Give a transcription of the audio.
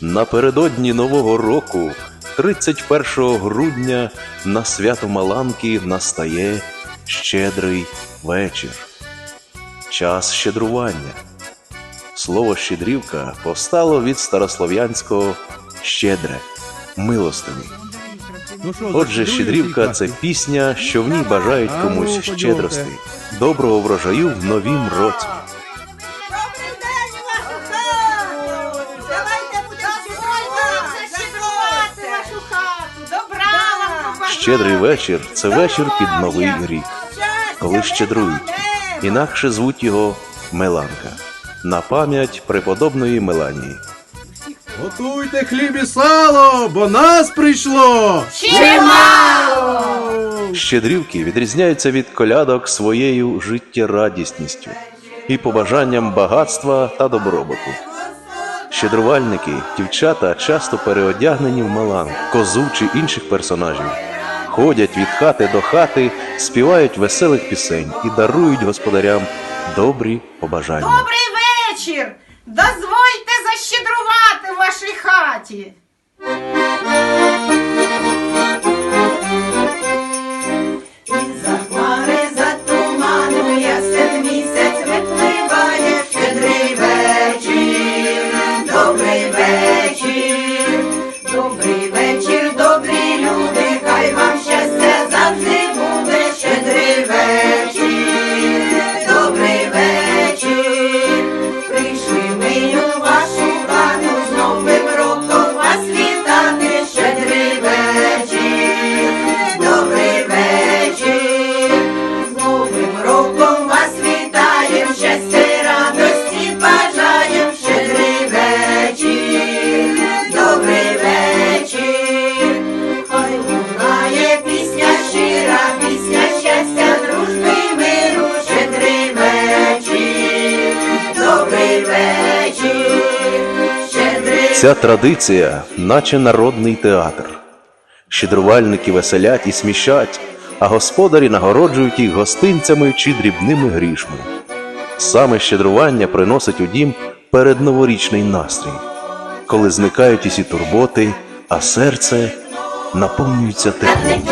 Напередодні Нового року, 31 грудня, на свято Маланки настає щедрий вечір. Час щедрування. Слово щедрівка повстало від старослов'янського щедре, милостивий. Ну Отже, щедрівка це пісня, що в ній бажають комусь щедрости, доброго врожаю в новім році. Щедрий вечір це вечір під новий рік, коли щедрують. Інакше звуть його Меланка. На пам'ять преподобної Меланії. Готуйте хліб і сало, бо нас прийшло! Чимало! Щедрівки відрізняються від колядок своєю життєрадісністю і побажанням багатства та добробуту. Щедрувальники, дівчата часто переодягнені в малан, козу чи інших персонажів. Ходять від хати до хати, співають веселих пісень і дарують господарям добрі побажання. Добрий вечір! Дозвольте защедрувати в вашій хаті. Ця традиція, наче народний театр. Щедрувальники веселять і сміщать, а господарі нагороджують їх гостинцями чи дрібними грішми. Саме щедрування приносить у дім передноворічний настрій, коли зникають усі турботи, а серце наповнюється теплом.